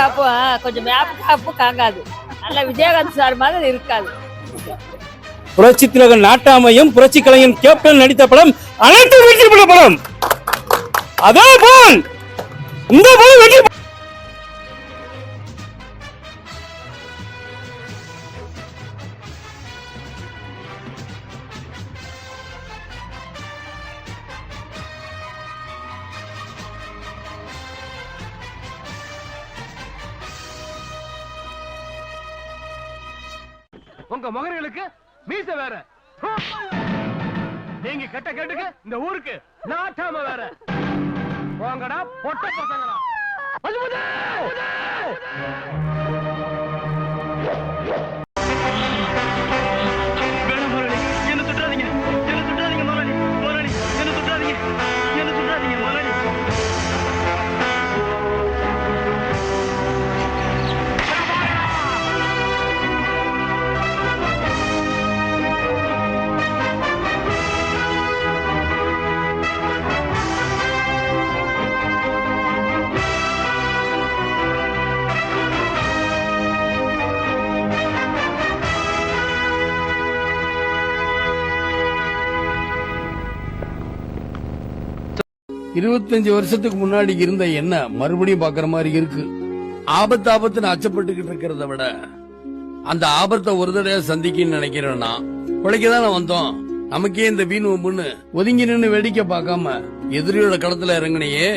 காப்பு கொஞ்சம் மேப் காப்பு காங்காது. நல்ல விஜயகாந்த் சார் மாதிரி இருக்காது. புரட்சி திலகன் நாட்டாமையும் புரட்சி கலைஞன் கேப்டன் நடித்த படம் அனைத்து வெற்றி பெற்ற படம். அதே போல் இந்த படம் வெற்றி உங்க மகன்களுக்கு மீச வேற. நீங்க கெட்ட கேட்டுக்கு இந்த ஊருக்கு நாட்டாம வேற. போங்கடா பொட்ட பசங்களா. இருபத்தஞ்சு வருஷத்துக்கு முன்னாடி இருந்த என்ன மறுபடியும் பாக்குற மாதிரி இருக்கு. ஆபத்து ஆபத்துன்னு அச்சப்பட்டுக்கிட்டு இருக்கிறத விட அந்த ஆபத்தை ஒரு தடவை சந்திக்கன்னு நினைக்கிறேன்னா பிழைக்கதானே வந்தோம். நமக்கே இந்த வீண் ஒம்புன்னு ஒதுங்கி நின்று வேடிக்கை பார்க்காம எதிரியோட களத்துல இறங்கினையே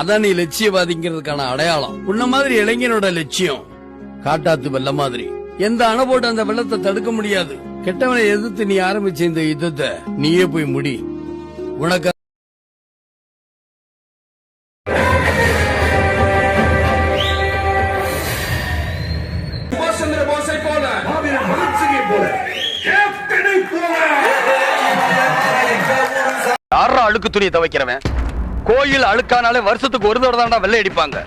அதான் நீ லட்சியவாதிங்கிறதுக்கான அடையாளம். உன்ன மாதிரி இளைஞனோட லட்சியம் காட்டாத்து வெள்ள மாதிரி. எந்த அணை போட்டு அந்த வெள்ளத்தை தடுக்க முடியாது. கெட்டவனை எதிர்த்து நீ ஆரம்பிச்ச இந்த யுத்தத்தை நீயே போய் முடி. உனக்கு யாரா அழுக்கு துணியை துவைக்கிறவன். கோயில் அழுக்கானாலே வருஷத்துக்கு ஒரு தடவை தான்டா வெள்ளை அடிப்பாங்க.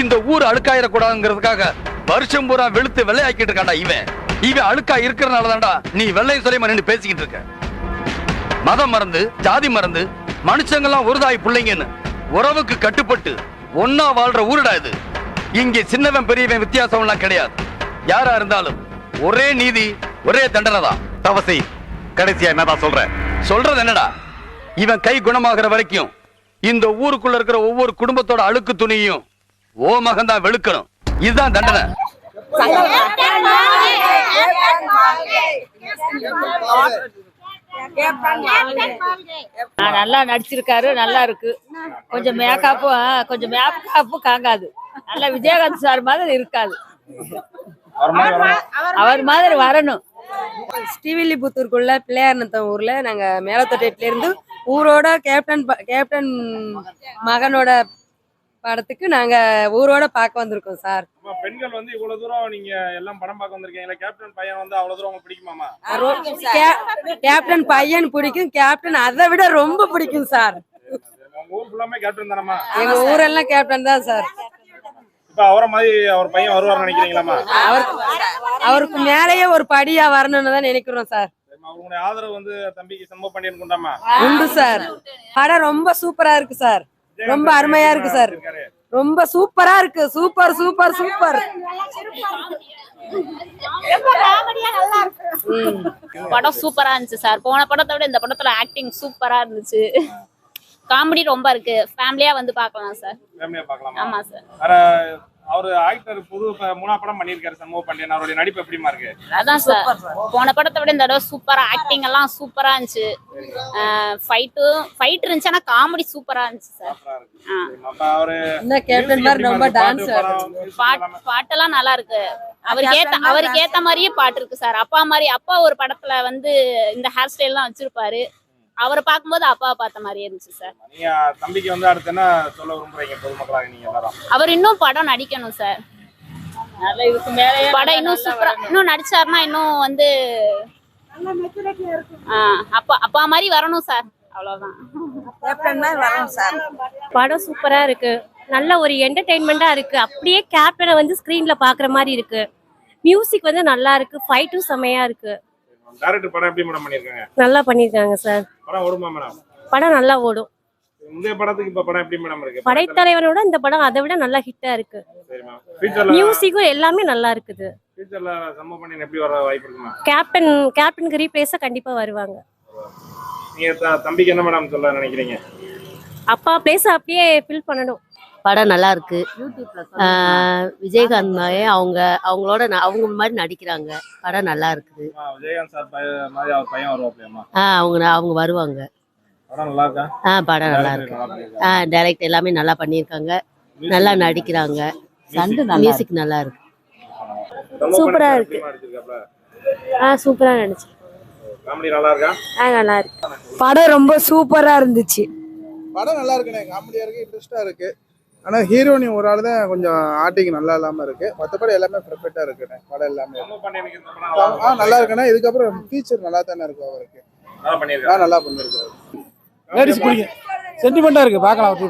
இந்த ஊர் அழுக்காயிடக்கூடாதுங்கிறதுக்காக வருஷம் பூரா வெளுத்து வெள்ளையாக்கிட்டு இருக்கான்டா இவன். இவன் அழுக்கா இருக்கிறனால தான்டா நீ வெள்ளையும் சொல்லியமா நின்று பேசிக்கிட்டு இருக்க. மதம் மறந்து ஜாதி மறந்து மனுஷங்கெல்லாம் ஒரு தாய் பிள்ளைங்கன்னு உறவுக்கு கட்டுப்பட்டு ஒன்னா வாழ்ற ஊருடா இது. இங்கே சின்னவன் பெரியவன் வித்தியாசம் எல்லாம் கிடையாது. யாரா இருந்தாலும் ஒரே நீதி ஒரே தண்டனை தான் தவசி கடைசியா என்னதான் சொல்ற? சொல்றது என்னடா? இவன் கை குணமாகிற வரைக்கும் இந்த ஊருக்குள்ள இருக்கிற ஒவ்வொரு குடும்பத்தோட அழுக்கு துணியும் ஓ மகன் தான் வெளுக்கணும். இதுதான் தண்டனை. நல்லா நடிச்சிருக்காரு நல்லா இருக்கு. கொஞ்சம் மேக்கப்பு ஆ, கொஞ்சம் மேப் காப்பு காங்காது. நல்ல விஜயகாந்த் சார் மாதிரி இருக்காது. அவர் மாதிரி வரணும். ஸ்ரீவில்லிபுத்தூருக்குள்ள பிள்ளையார்நத்தம் ஊர்ல நாங்க மேலத்தொட்டில இருந்து ஊரோட கேப்டன் கேப்டன் மகனோட படத்துக்கு நாங்க ஊரோட பார்க்க வந்திருக்கோம் சார். பெண்கள் வந்து இவ்வளவு தூரம் நீங்க எல்லாம் படம் பார்க்க வந்திருக்கீங்களா கேப்டன் பையன் வந்து அவ்வளவு தூரம் உங்களுக்கு பிடிக்குமாமா? கேப்டன் பையன் பிடிக்கும் கேப்டன் அதை விட ரொம்ப பிடிக்கும் சார். ஊர் ஃபுல்லாமே கேப்டன் தானம்மா? எங்க ஊரெல்லாம் கேப்டன் தான் சார். இப்ப அவரை மாதிரி அவர் பையன் வருவார்னு நினைக்கிறீங்களாமா அவருக்கு அவருக்கு மேலேயே ஒரு படியா வரணும்னு தான் நினைக்கிறோம் சார். சரிம்மா, உங்களுடைய ஆதரவு வந்து தம்பிக்கு சம்பவம் பண்ணிட்டு கொண்டாமா? உண்டு சார். படம் ரொம்ப சூப்பரா இருக்கு சார். ரொம்ப அருமையா இருக்கு சார். ரொம்ப சூப்பரா இருக்கு. Super super super. ம். படம் சூப்பரா இருந்துச்சு சார். போன படத்தை விட இந்த படத்துல ஆக்டிங் சூப்பரா இருந்துச்சு. காமெடி ரொம்ப இருக்கு. ஃபேமிலியா வந்து பார்க்கலாம் சார். ஆமா சார். அவரு ஆக்டர் புது மூணா படம் பண்ணியிருக்காரு சம்பவ பாண்டியன். அவருடைய நடிப்பு எப்படிமா இருக்கு? அதான் சார். போன படத்தை விட இந்த தடவை சூப்பரா ஆக்டிங் எல்லாம் சூப்பரா இருந்துச்சு. ஃபைட்டும் ஃபைட் இருந்துச்சு ஆனா காமெடி சூப்பரா இருந்துச்சு சார். அவரு எல்லாமே. பாட்டெல்லாம் நல்லா இருக்கு. அவருக்கு ஏத்த அவருக்கு ஏத்த மாதிரியே பாட்டு இருக்கு சார். அப்பா மாதிரி அப்பா ஒரு படத்துல வந்து இந்த ஹேர் ஸ்டைல் தான் வச்சிருப்பாரு. அவரை பார்க்கும்போது அப்பாவை பார்த்த மாதிரியே இருந்துச்சு சார். நீங்க தம்பிக்கு வந்து அடுத்து என்ன சொல்ல விரும்புறீங்க பொதுமக்களாக நீங்க எல்லாரும்? அவர் இன்னும் படம் நடிக்கணும் சார். படம் இன்னும் சூப்பரா இன்னும் நடிச்சாருன்னா இன்னும் வந்து அப்பா அப்பா மாதிரி வரணும் சார். அவ்வளவுதான். கேப்டன் மாதிரி வரணும் சார். படம் சூப்பரா இருக்கு. நல்ல ஒரு என்டர்டைன்மெண்டா இருக்கு. அப்படியே கேப்டனை வந்து ஸ்கிரீன்ல பாக்குற மாதிரி இருக்கு. மியூசிக் வந்து நல்லா இருக்கு. ஃபைட்டும் செமையா இருக்கு. டேரக்டர் படம் எப்படி மேடம் பண்ணிருக்காங்க? நல்லா பண்ணிருக்காங்க சார். படம் ஓடுமா மேடம் படம் நல்லா ஓடும். முந்தைய படத்துக்கு இப்ப படம் எப்படி மேடம் இருக்கு? படைத்தலைவனோட இந்த படம் அதை விட நல்லா ஹிட்டா இருக்கு. மியூசிக்கும் எல்லாமே நல்லா இருக்குது. ஃபியூச்சர்ல சம்பவம் பண்ணி எப்படி வர வாய்ப்பு இருக்குமா? கேப்டன் கேப்டனுக்கு ரீப்ளேஸா கண்டிப்பா வருவாங்க. நீங்க தம்பிக்கு என்ன மேடம் சொல்ல நினைக்கிறீங்க? அப்பா பிளேஸ் அப்படியே ஃபில் பண்ணணும். படம் நல்லா இருக்கு. விஜயகாந்த் மாதிரி அவங்க அவங்களோட ந- அவங்க மாதிரி நடிக்கிறாங்க. படம் நல்லா இருக்குது. ஆ, அவங்க ந- அவங்க வருவாங்க. படம் நல்லா இருக்கா? ஆஹ் படம் நல்லா இருக்கு. ஆஹ் டைரக்ட் எல்லாமே நல்லா பண்ணியிருக்காங்க. நல்லா நடிக்கிறாங்க. மியூசிக் நல்லா இருக்கு. சூப்பரா இருக்கு. ஆ சூப்பரா நடிச்சு. காமெடி நல்லா இருக்கா? ஆ நல்லா இருக்கு. படம் ரொம்ப சூப்பரா இருந்துச்சு. படம் நல்லா இருக்குண்ணே. காமெடியா இருக்கு இன்ட்ரெஸ்டா இருக்கு. ஆனா ஹீரோனி ஒரு ஆள் தான் கொஞ்சம் ஆட்டிங் நல்லா இல்லாம இருக்கு. மத்தபடி எல்லாமே பெர்ஃபெக்டா இருக்குண்ணே. படம் எல்லாமே. ஆ நல்லா இருக்குண்ணே. இதுக்கப்புறம் ஃபீச்சர் நல்லா தானே இருக்கும் அவருக்கு. நல்லா ஆ நல்லா பண்ணிருக்காரு லேடிஸ் பிடிக்கும் சென்டிமெண்டா இருக்கு. பார்க்கலாம் எப்படி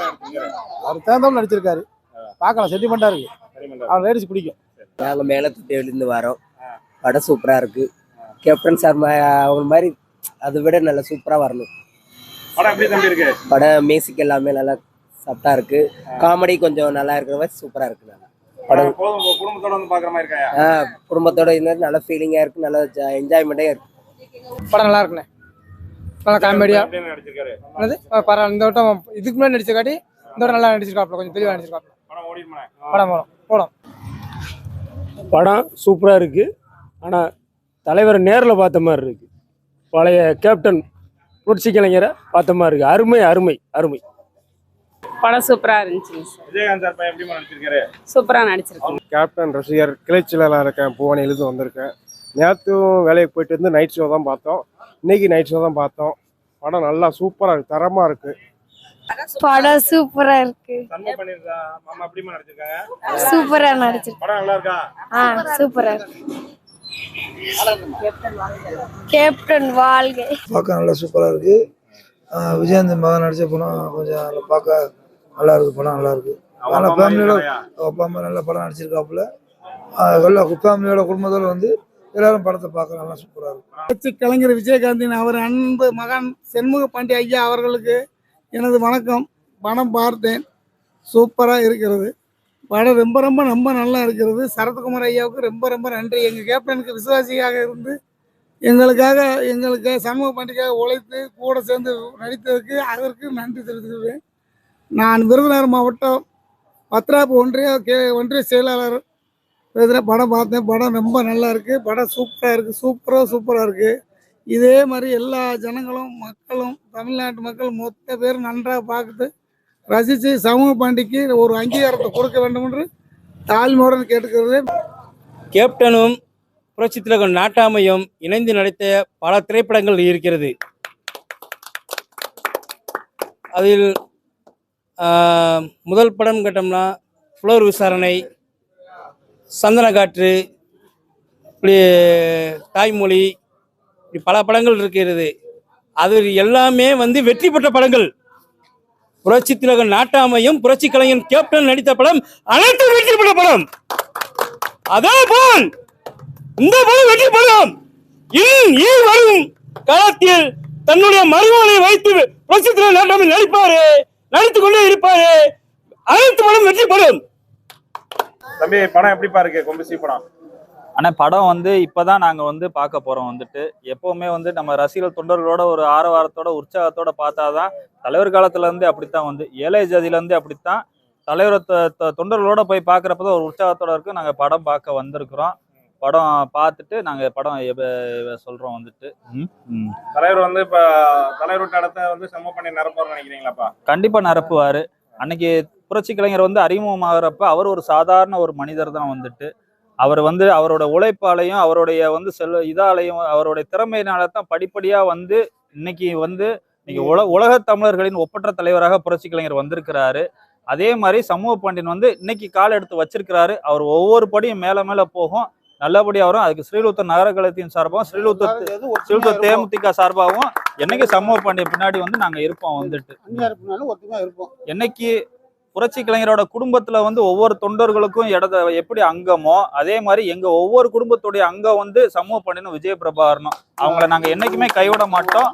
நடிச்சிருக்காரு அவர் தேர்ந்தவங்க நடிச்சிருக்காரு. பார்க்கலாம். சென்டிமெண்டா இருக்கு. சரி மேடம் அவர் லேடிஸ் பிடிக்கும். நாங்க மேலத்துலேருந்து வரோம். படம் சூப்பரா இருக்கு. கேப்டன் சார் அவங்க மாதிரி அதை விட நல்லா சூப்பரா வரணும். படம் மியூசிக் எல்லாமே நல்லா சப்டா இருக்கு. காமெடி கொஞ்சம் நல்லா இருக்கிற மாதிரி சூப்பரா இருக்கு நல்லா. படம். குடும்பத்தோட வந்து பாக்குற மாதிரி இருக்காயா? ஆ, குடும்பத்தோட இருந்தால் நல்ல ஃபீலிங்கா இருக்கு நல்ல என்ஜாய்மெண்ட்டே இருக்கு. படம் நல்லா இருக்குண்ணே. நல்லா காமெடியா நடிச்சிருக்காரு. பரவாயில்ல. இந்த வட்டம் இதுக்கு முன்னாடி நடிச்ச காட்டி இந்த வட்டம் நல்லா நடிச்சிருக்காப்ல கொஞ்சம் தெளிவா நடிச்சிருக்காப்ல. படம் படம் போலாம் போலாம். படம் சூப்பராக இருக்குது ஆனால் தலைவர் நேரில் பார்த்த மாதிரி இருக்குது பழைய கேப்டன் புரட்சி கலைஞரை பார்த்த மாதிரி இருக்குது அருமை அருமை அருமை. படம் சூப்பரா இருந்துச்சு விஜயகாந்த் சார் எப்படி நடிச்சிருக்காரு? சூப்பரா நடிச்சிருக்கோம் கேப்டன் ரசிகர் கிளைச்சிலாக இருக்கேன் புவனையிலிருந்து வந்திருக்கேன். நேற்றும் வேலைக்கு போயிட்டு வந்து நைட் ஷோ தான் பார்த்தோம். இன்னைக்கு நைட் ஷோ தான் பார்த்தோம். படம் நல்லா சூப்பராக இருக்கு தரமாக இருக்கு. படம் சூப்பரா இருக்கு. எப்படிமா நடிச்சிருக்காங்க? சூப்பரா நடிச்சிருக்கு. படம் நல்லா இருக்கா? சூப்பரா கேப்டன் வாழ்க. பார்க்க நல்லா சூப்பராக இருக்கு. விஜயகாந்த் மகன் நடிச்ச படம் கொஞ்சம் பார்க்க நல்லா இருக்கு படம் நல்லா இருக்கு அம்மா ஃபேமிலியோட? அப்பா அம்மா நல்ல படம் நடிச்சிருக்காப்புல. எல்லா ஃபேமிலியோட குடும்பத்தோட வந்து எல்லாரும் படத்தை பார்க்க நல்லா சூப்பராக இருக்கு புரட்சி கலைஞர் விஜயகாந்தின் அவர் அன்பு மகன் செண்முக பாண்டி ஐயா அவர்களுக்கு எனது வணக்கம். படம் பார்த்தேன். சூப்பராக இருக்கிறது. படம் ரொம்ப ரொம்ப ரொம்ப நல்லா இருக்கிறது. சரத்குமார் ஐயாவுக்கு ரொம்ப ரொம்ப நன்றி. எங்கள் கேப்டனுக்கு விசுவாசியாக இருந்து எங்களுக்காக எங்களுக்கு சண்முக பாண்டிக்காக உழைத்து கூட சேர்ந்து நடித்ததுக்கு அதற்கு நன்றி தெரிவித்துக்கிறேன் நான் விருதுநகர் மாவட்டம் பத்ராப்பு ஒன்றிய கே ஒன்றிய செயலாளர் பேசுகிறேன் படம் பார்த்தேன். படம் ரொம்ப நல்லா இருக்குது படம் சூப்பராக இருக்குது சூப்பராக சூப்பராக இருக்குது இதே மாதிரி எல்லா ஜனங்களும் மக்களும் தமிழ்நாட்டு மக்கள் மொத்த பேரும் நன்றாக பார்த்து ரசித்து சமூக பாண்டிக்கு ஒரு அங்கீகாரத்தை கொடுக்க வேண்டும் என்று தாழ்மையுடன் கேட்டுக்கிறது. கேப்டனும் புரட்சி திலகம் நாட்டாமையும் இணைந்து நடித்த பல திரைப்படங்கள் இருக்கிறது. அதில் முதல் படம் கேட்டோம்னா புலவர் விசாரணை சந்தன காற்று இப்படி தாய்மொழி இப்படி பல படங்கள் இருக்கிறது. அது எல்லாமே வந்து வெற்றி பெற்ற படங்கள். புரட்சி திலகன் நாட்டாமையும் புரட்சி கலைஞன் கேப்டன் நடித்த படம் அனைத்தும் வெற்றி பெற்ற படம். அதே போல் இந்த படம் வெற்றி படம் வரும் காலத்தில் தன்னுடைய மருமகனை வைத்து புரட்சி திலகன் நாட்டாமை நடிப்பாரு. நடித்துக் கொண்டே இருப்பாரு. அனைத்து படம் வெற்றி படம் தம்பி படம் எப்படிப்பா இருக்கு? கொம்பசி படம். ஆனா படம் வந்து இப்பதான் நாங்க வந்து பார்க்க போறோம் வந்துட்டு. எப்பவுமே வந்து நம்ம ரசிகர்கள் தொண்டர்களோட ஒரு ஆரவாரத்தோட உற்சாகத்தோட பார்த்தாதான் தலைவர் காலத்துல இருந்து அப்படித்தான் வந்து ஏழை ஜாதியில இருந்து அப்படித்தான் தலைவர் தொண்டர்களோட போய் பார்க்கறப்பதான் ஒரு உற்சாகத்தோட இருக்கு. நாங்க படம் பார்க்க வந்திருக்கிறோம். படம் பார்த்துட்டு நாங்க படம் சொல்றோம் வந்துட்டு. தலைவர் வந்து இப்ப தலைவர் இடத்த வந்து சம்பவம் பண்ணி நிரப்பாரு நினைக்கிறீங்களாப்பா? கண்டிப்பா நிரப்புவாரு. அன்னைக்கு புரட்சி கலைஞர் வந்து அறிமுகமாகறப்ப அவர் ஒரு சாதாரண ஒரு மனிதர் தான் வந்துட்டு. அவர் வந்து அவரோட உழைப்பாலையும் அவருடைய வந்து செல்வ இதாலையும் அவருடைய திறமையினால தான் படிப்படியா வந்து இன்னைக்கு வந்து இன்னைக்கு உல உலக தமிழர்களின் ஒப்பற்ற தலைவராக புரட்சி கலைஞர் வந்திருக்கிறாரு. அதே மாதிரி சமூக பாண்டியன் வந்து இன்னைக்கு கால் எடுத்து வச்சிருக்கிறாரு. அவர் ஒவ்வொரு படியும் மேல மேல போகும். நல்லபடியா வரும் அதுக்கு ஸ்ரீலுத்தர் நகர கழகத்தின் சார்பாகவும் ஸ்ரீலுத்தர் ஸ்ரீலுத்தர் தேமுதிக சார்பாகவும் என்னைக்கு சமூக பாண்டியன் பின்னாடி வந்து நாங்க இருப்போம் வந்துட்டு. என்னைக்கு புரட்சி கலைஞரோட குடும்பத்துல வந்து ஒவ்வொரு தொண்டர்களுக்கும் இடத்த எப்படி அங்கமோ அதே மாதிரி எங்க ஒவ்வொரு குடும்பத்துடைய அங்கம் வந்து சமூக பண்ணின விஜய பிரபாகரனும் அவங்கள நாங்க என்னைக்குமே கைவிட மாட்டோம்.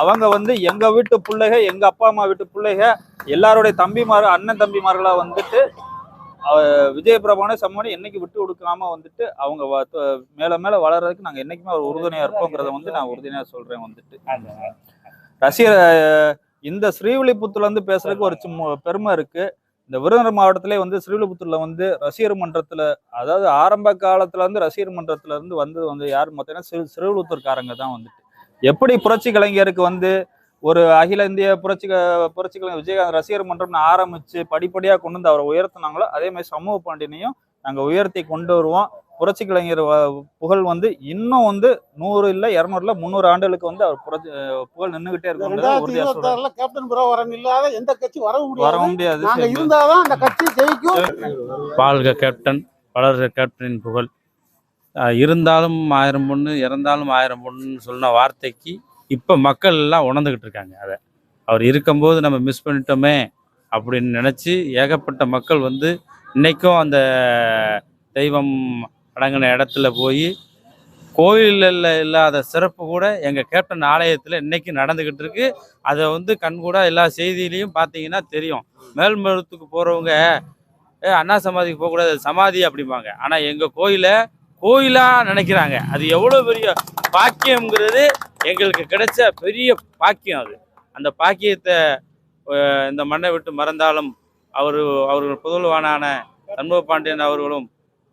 அவங்க வந்து எங்க வீட்டு பிள்ளைக எங்க அப்பா அம்மா வீட்டு பிள்ளைக எல்லாருடைய தம்பிமார் அண்ணன் தம்பிமார்களா வந்துட்டு விஜய் பிரபானே சம்மனை என்னைக்கு விட்டு கொடுக்காம வந்துட்டு அவங்க மேல மேல வளர்றதுக்கு நாங்க என்னைக்குமே ஒரு உறுதுணையா இருப்போங்கிறத வந்து நான் உறுதுணையா சொல்றேன் வந்துட்டு. ரசிகர் இந்த ஸ்ரீவில்லிபுத்தூர்ல இருந்து பேசுறதுக்கு ஒரு பெருமை இருக்கு. இந்த விருதுநகர் மாவட்டத்திலே வந்து ஸ்ரீவில்லிபுத்தூர்ல வந்து ரசிகர் மன்றத்துல அதாவது ஆரம்ப காலத்துல இருந்து ரசிகர் மன்றத்துல இருந்து வந்தது வந்து யார் பார்த்தீங்கன்னா சிறு சிறுவிழுத்தூர்காரங்க தான் வந்துட்டு. எப்படி புரட்சி கலைஞருக்கு வந்து ஒரு அகில இந்திய புரட்சி புரட்சி கலைஞர் விஜயகாந்த் ரசிகர் மன்றம்னு ஆரம்பிச்சு படிப்படியா கொண்டு வந்து அவரை உயர்த்தினாங்களோ அதே மாதிரி சமூக பாண்டியனையும் நாங்க உயர்த்தி கொண்டு வருவோம். புரட்சி கலைஞர் புகழ் வந்து இன்னும் வந்து நூறு இல்ல இருநூறு இல்ல முந்நூறு ஆண்டுகளுக்கு வந்து அவர் புரட்சி புகழ் நின்றுகிட்டே இருக்கும் கேப்டன் பிரபாகரன் இல்லாத எந்த கட்சி வரவும் வர முடியாது. முடியாது. நாங்க சரி. இருந்தாதான் அந்த கட்சி ஜெயிக்கும். வாழ்க கேப்டன் வளர்க கேப்டனின் புகழ். இருந்தாலும் ஆயிரம் பொண்ணு இறந்தாலும் ஆயிரம் பொண்ணுன்னு சொன்ன வார்த்தைக்கு இப்போ மக்கள் எல்லாம் உணர்ந்துக்கிட்டு இருக்காங்க அதை. அவர் இருக்கும்போது நம்ம மிஸ் பண்ணிட்டோமே அப்படின்னு நினச்சி ஏகப்பட்ட மக்கள் வந்து இன்றைக்கும் அந்த தெய்வம் அடங்கின இடத்துல போய் கோயிலில் இல்லாத சிறப்பு கூட எங்கள் கேப்டன் ஆலயத்தில் இன்றைக்கும் நடந்துக்கிட்டு இருக்கு. அதை வந்து கண்கூட எல்லா செய்தியிலையும் பார்த்தீங்கன்னா தெரியும். மேல்மருத்துக்கு போகிறவங்க ஏ அண்ணா சமாதிக்கு போகக்கூடாது சமாதி அப்படிம்பாங்க. ஆனால் எங்கள் கோயிலை கோயிலாக நினைக்கிறாங்க. அது எவ்வளோ பெரிய பாக்கியம்ங்கிறது எங்களுக்கு கிடைச்ச பெரிய பாக்கியம் அது. அந்த பாக்கியத்தை இந்த மண்ணை விட்டு மறந்தாலும் அவர் அவர்கள் புதல்வானான சண்முக பாண்டியன் அவர்களும்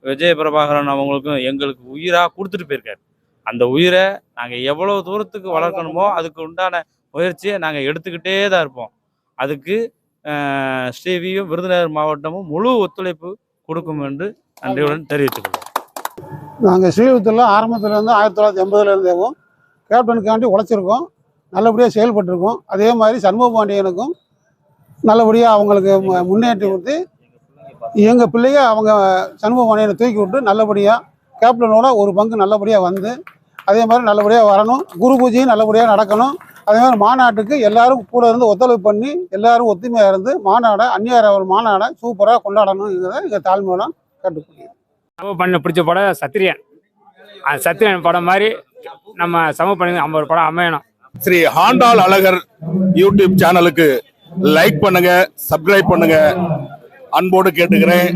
விஜய பிரபாகரன் அவங்களுக்கும் எங்களுக்கு உயிராக கொடுத்துட்டு போயிருக்காரு. அந்த உயிரை நாங்கள் எவ்வளோ தூரத்துக்கு வளர்க்கணுமோ அதுக்கு உண்டான முயற்சியை நாங்கள் எடுத்துக்கிட்டே தான் இருப்போம். அதுக்கு ஸ்ரீவியும் விருதுநகர் மாவட்டமும் முழு ஒத்துழைப்பு கொடுக்கும் என்று நன்றியுடன் தெரிவித்துக்கொள்வோம் நாங்கள் ஸ்ரீவித்தூரில் ஆரம்பத்துலேருந்து ஆயிரத்தி தொள்ளாயிரத்தி எண்பதுலேருந்தேவும் கேப்டனுக்காண்டி உழைச்சிருக்கோம். நல்லபடியாக செயல்பட்டிருக்கோம். அதே மாதிரி சண்முக பாண்டியனுக்கும் நல்லபடியாக அவங்களுக்கு மு- முன்னேற்றி கொடுத்து எங்கள் பிள்ளைங்க அவங்க சண்முக பாண்டியனை தூக்கி விட்டு நல்லபடியாக கேப்டனோட ஒரு பங்கு நல்லபடியாக வந்து அதே மாதிரி நல்லபடியாக வரணும். குரு பூஜையும் நல்லபடியாக நடக்கணும். அதே மாதிரி மாநாட்டுக்கு எல்லாரும் கூட இருந்து ஒத்துழைப்பு பண்ணி எல்லாரும் ஒத்துமையாக இருந்து மாநாடை அந்நியார் அவர் மாநாடை சூப்பராக கொண்டாடணுங்கிறத எங்கள் தாழ்மையோட கேட்டுக்கொள்கிறேன். சமூக பண்ண பிடிச்ச படம் சத்திரியன் அந்த சத்திரியன் படம் மாதிரி நம்ம சமூக பண்ணி ஐம்பது படம் அமையணும். ஸ்ரீ ஹாண்டால் அழகர் யூடியூப் சேனலுக்கு லைக் பண்ணுங்க சப்ஸ்கிரைப் பண்ணுங்க. அன்போடு கேட்டுக்கிறேன்.